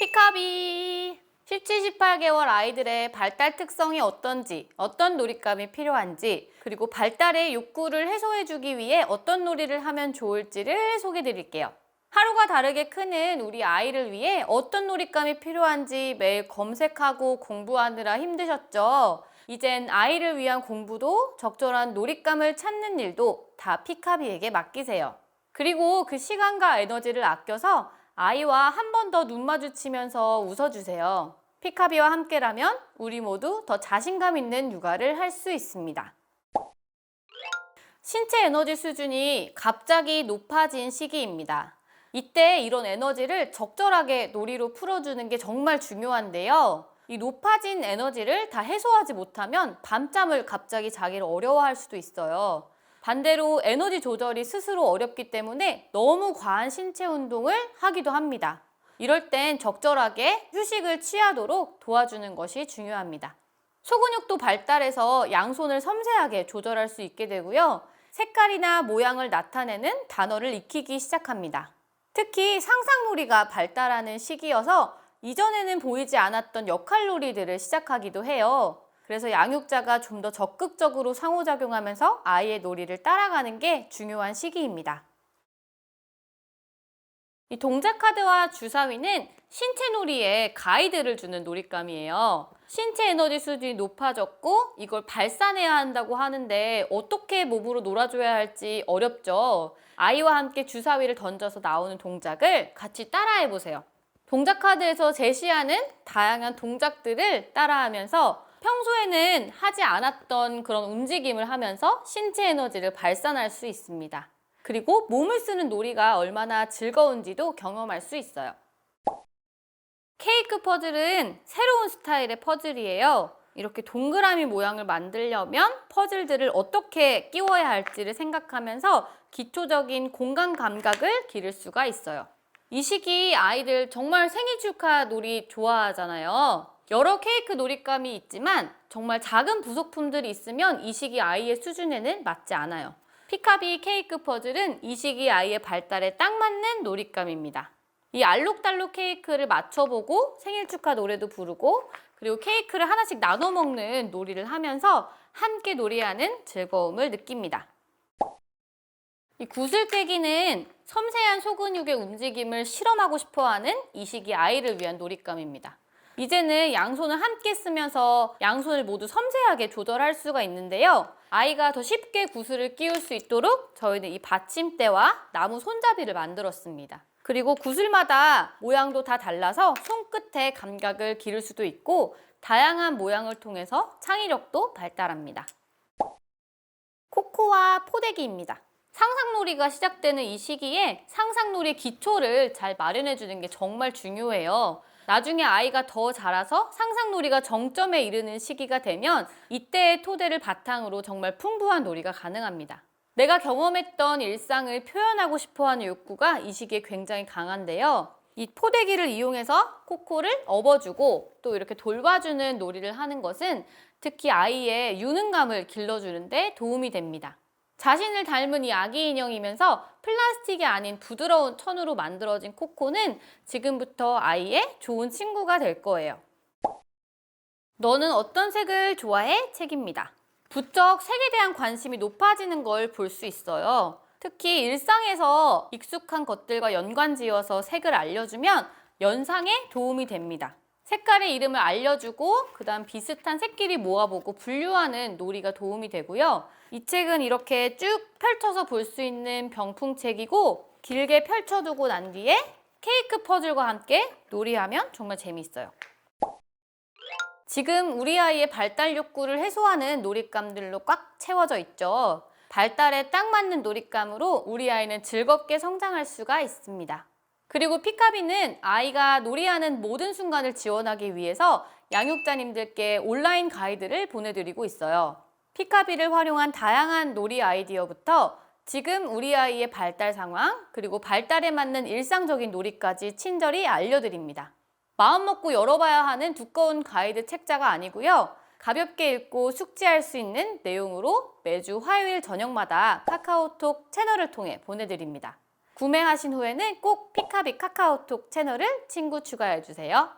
피카비 17, 18개월 아이들의 발달 특성이 어떤지, 어떤 놀잇감이 필요한지, 그리고 발달의 욕구를 해소해주기 위해 어떤 놀이를 하면 좋을지를 소개해 드릴게요. 하루가 다르게 크는 우리 아이를 위해 어떤 놀잇감이 필요한지 매일 검색하고 공부하느라 힘드셨죠? 이젠 아이를 위한 공부도 적절한 놀잇감을 찾는 일도 다 피카비에게 맡기세요. 그리고 그 시간과 에너지를 아껴서 아이와 한 번 더 눈 마주치면서 웃어주세요. 피카비와 함께라면 우리 모두 더 자신감 있는 육아를 할 수 있습니다. 신체 에너지 수준이 갑자기 높아진 시기입니다. 이때 이런 에너지를 적절하게 놀이로 풀어주는 게 정말 중요한데요. 이 높아진 에너지를 다 해소하지 못하면 밤잠을 갑자기 자기를 어려워할 수도 있어요. 반대로 에너지 조절이 스스로 어렵기 때문에 너무 과한 신체 운동을 하기도 합니다. 이럴 땐 적절하게 휴식을 취하도록 도와주는 것이 중요합니다. 소근육도 발달해서 양손을 섬세하게 조절할 수 있게 되고요. 색깔이나 모양을 나타내는 단어를 익히기 시작합니다. 특히 상상놀이가 발달하는 시기여서 이전에는 보이지 않았던 역할놀이들을 시작하기도 해요. 그래서 양육자가 좀 더 적극적으로 상호작용하면서 아이의 놀이를 따라가는 게 중요한 시기입니다. 이 동작 카드와 주사위는 신체 놀이에 가이드를 주는 놀잇감이에요. 신체 에너지 수준이 높아졌고 이걸 발산해야 한다고 하는데 어떻게 몸으로 놀아줘야 할지 어렵죠. 아이와 함께 주사위를 던져서 나오는 동작을 같이 따라해 보세요. 동작 카드에서 제시하는 다양한 동작들을 따라하면서 평소에는 하지 않았던 그런 움직임을 하면서 신체 에너지를 발산할 수 있습니다. 그리고 몸을 쓰는 놀이가 얼마나 즐거운지도 경험할 수 있어요. 케이크 퍼즐은 새로운 스타일의 퍼즐이에요. 이렇게 동그라미 모양을 만들려면 퍼즐들을 어떻게 끼워야 할지를 생각하면서 기초적인 공간 감각을 기를 수가 있어요. 이 시기 아이들 정말 생일 축하 놀이 좋아하잖아요. 여러 케이크 놀잇감이 있지만 정말 작은 부속품들이 있으면 이 시기 아이의 수준에는 맞지 않아요. 피카비 케이크 퍼즐은 이 시기 아이의 발달에 딱 맞는 놀잇감입니다. 이 알록달록 케이크를 맞춰보고 생일 축하 노래도 부르고 그리고 케이크를 하나씩 나눠 먹는 놀이를 하면서 함께 놀이하는 즐거움을 느낍니다. 이 구슬깨기는 섬세한 소근육의 움직임을 실험하고 싶어하는 이 시기 아이를 위한 놀잇감입니다. 이제는 양손을 함께 쓰면서 양손을 모두 섬세하게 조절할 수가 있는데요. 아이가 더 쉽게 구슬을 끼울 수 있도록 저희는 이 받침대와 나무 손잡이를 만들었습니다. 그리고 구슬마다 모양도 다 달라서 손끝에 감각을 기를 수도 있고 다양한 모양을 통해서 창의력도 발달합니다. 코코와 포대기입니다. 상상놀이가 시작되는 이 시기에 상상놀이 기초를 잘 마련해 주는 게 정말 중요해요. 나중에 아이가 더 자라서 상상놀이가 정점에 이르는 시기가 되면 이때의 토대를 바탕으로 정말 풍부한 놀이가 가능합니다. 내가 경험했던 일상을 표현하고 싶어 하는 욕구가 이 시기에 굉장히 강한데요. 이 포대기를 이용해서 코코를 업어주고 또 이렇게 돌봐주는 놀이를 하는 것은 특히 아이의 유능감을 길러주는데 도움이 됩니다. 자신을 닮은 이 아기 인형이면서 플라스틱이 아닌 부드러운 천으로 만들어진 코코는 지금부터 아이의 좋은 친구가 될 거예요. 너는 어떤 색을 좋아해? 책입니다. 부쩍 색에 대한 관심이 높아지는 걸 볼 수 있어요. 특히 일상에서 익숙한 것들과 연관 지어서 색을 알려주면 연상에 도움이 됩니다. 색깔의 이름을 알려주고 그 다음 비슷한 색끼리 모아보고 분류하는 놀이가 도움이 되고요. 이 책은 이렇게 쭉 펼쳐서 볼 수 있는 병풍책이고 길게 펼쳐두고 난 뒤에 케이크 퍼즐과 함께 놀이하면 정말 재미있어요. 지금 우리 아이의 발달 욕구를 해소하는 놀잇감들로 꽉 채워져 있죠. 발달에 딱 맞는 놀잇감으로 우리 아이는 즐겁게 성장할 수가 있습니다. 그리고 피카비는 아이가 놀이하는 모든 순간을 지원하기 위해서 양육자님들께 온라인 가이드를 보내드리고 있어요. 피카비를 활용한 다양한 놀이 아이디어부터 지금 우리 아이의 발달 상황, 그리고 발달에 맞는 일상적인 놀이까지 친절히 알려드립니다. 마음 먹고 열어봐야 하는 두꺼운 가이드 책자가 아니고요. 가볍게 읽고 숙지할 수 있는 내용으로 매주 화요일 저녁마다 카카오톡 채널을 통해 보내드립니다. 구매하신 후에는 꼭 피카비 카카오톡 채널을 친구 추가해 주세요.